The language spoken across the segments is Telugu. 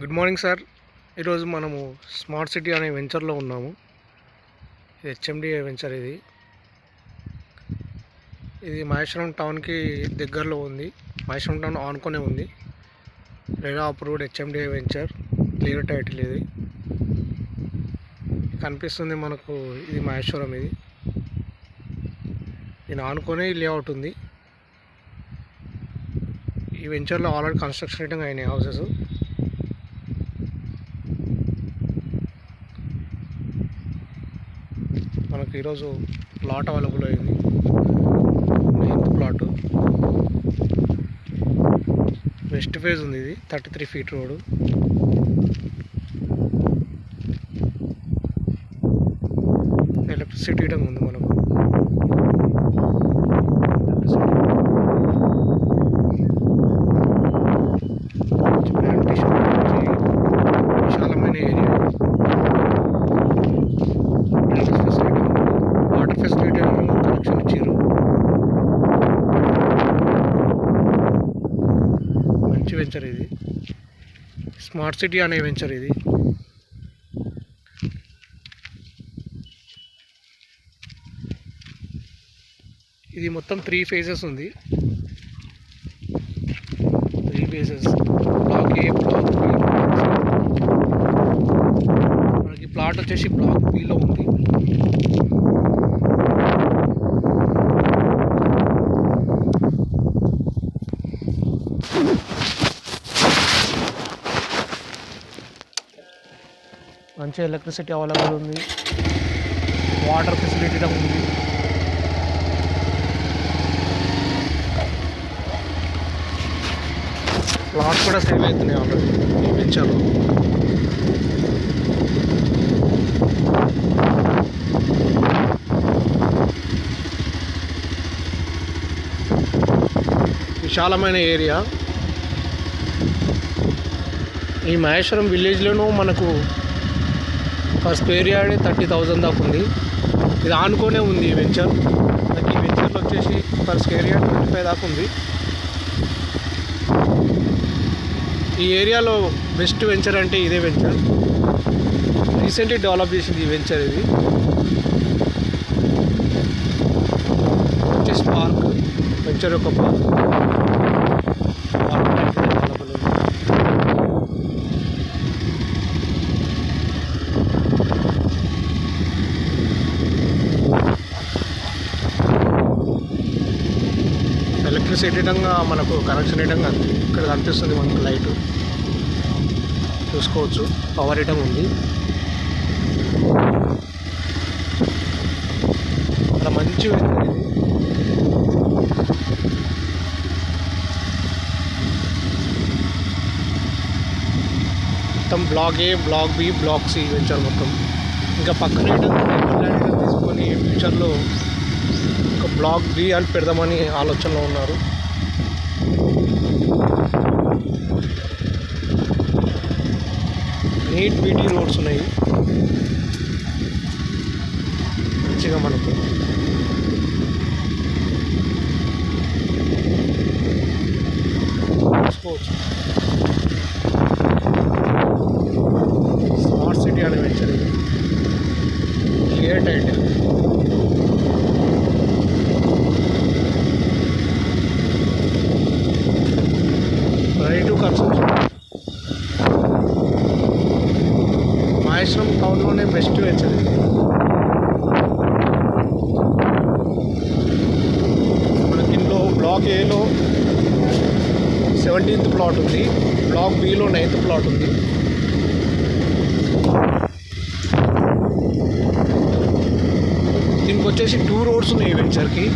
Good morning sir. ఈరోజు మనము స్మార్ట్ సిటీ అనే వెంచర్లో ఉన్నాము. ఇది హెచ్ఎండి వెంచర్ ఇది. ఇది మహేశ్వరం టౌన్కి దగ్గరలో ఉంది. మహేశ్వరం టౌన్ ఆనుకునే ఉంది. RERA approved HMDA venture. Clear title ఇది. కనిపిస్తుంది మనకు ఇది మహేశ్వరం ఇది. దీని ఆనుకునే లేఅవుట్ ఉంది. ఈ వెంచర్లో ఆల్రెడీ కన్స్ట్రక్షన్ అయినాయి హౌసెస్. మనకు ఈరోజు ప్లాట్ అవైలబుల్ అయింది. Ninth plot. వెస్ట్ ఫేజ్ ఉంది ఇది thirty three feet road. Electricity ఇటం ఉంది మనకు మంచి ప్లాంటేషన్ మంచి విశాలమైన area drainage facility water facility connection ఇచ్చారు మంచి వెంచర్ ఇది. స్మార్ట్ సిటీ అనే వెంచర్ ఇది. ఇది మొత్తం త్రీ ఫేజెస్ ఉంది. Three phases block A block మనకి ప్లాట్ వచ్చేసి బ్లాక్ బిలో ఉంది. మంచి ఎలక్ట్రిసిటీ అవైలబుల్ ఉంది. వాటర్ ఫెసిలిటీ ఉంది. ప్లాట్ కూడా సేల్ అవుతున్నాయి ఆల్రెడీ ఈ వెంచర్లో విశాలమైన ఏరియా ఈ మహేశ్వరం విలేజ్లోనూ మనకు for square yard thirty thousand దాకా ఉంది. ఇది ఆనుకోనే ఉంది ఈ వెంచర్. నాకు ఈ వెంచర్లో వచ్చేసి for square yard twenty five దాకా ఉంది. ఈ ఏరియాలో బెస్ట్ వెంచర్ అంటే ఇదే వెంచర్. రీసెంట్లీ డెవలప్ చేసింది ఈ వెంచర్ ఇది. వచ్చేసి పార్క్. వెంచర్ యొక్క పార్క్ అవైలబుల్ ఉంది ఎలక్ట్రిసిటీ విధంగా మనకు కనెక్షన్ ఇవ్వడంగా ఇక్కడ కనిపిస్తుంది మనకు లైట్. చూసుకోవచ్చు. పవర్ ఇటం ఉంది. అలా మంచి మొత్తం block A block B block C venture మొత్తం. ఇంకా పక్కన తీసుకొని ఫ్యూచర్లో ఒక బ్లాక్ బి అని పెడదామని ఆలోచనలో ఉన్నారు. నీట్ బీటీ రోడ్స్ ఉన్నాయి. మంచిగా మనకు. చూసుకోవచ్చు స్మార్ట్ సిటీ అని వెంచర్ ఇది clear title ready to construction Maheshwaram టౌన్లోనే best venture మన మనకి బ్లాక్ ఏలో సెవెంటీన్త్ ప్లాట్ ఉంది. బ్లాక్ బిలో నైన్త్ ప్లాట్ ఉంది. దీనికి వచ్చేసి టూ రోడ్స్ ఉన్నాయి వెంచర్కి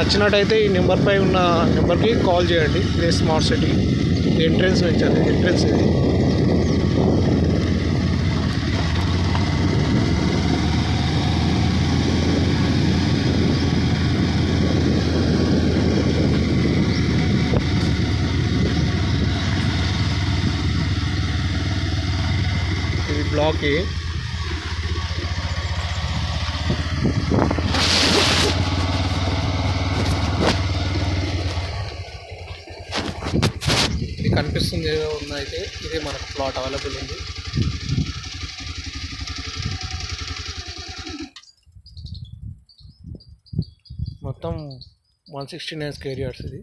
నచ్చినట్టయితే ఈ నెంబర్పై ఉన్న నెంబర్కి కాల్ చేయండి. ఇదే స్మార్ట్ సిటీ. ఇది ఎంట్రన్స్ వెంచర్. ఎంట్రన్స్ ఇది బ్లాక్ ఏ. సింగిల్గా ఉందైతే ఉన్నదైతే ఇది మనకు ప్లాట్ అవైలబుల్ ఉంది. మొత్తం one sixty nine square yards ఇది.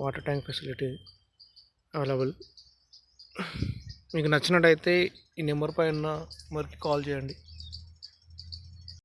Water tank facility available. మీకు నచ్చినట్టయితే ఈ నెంబర్ పైన నెంబర్కి కాల్ చేయండి.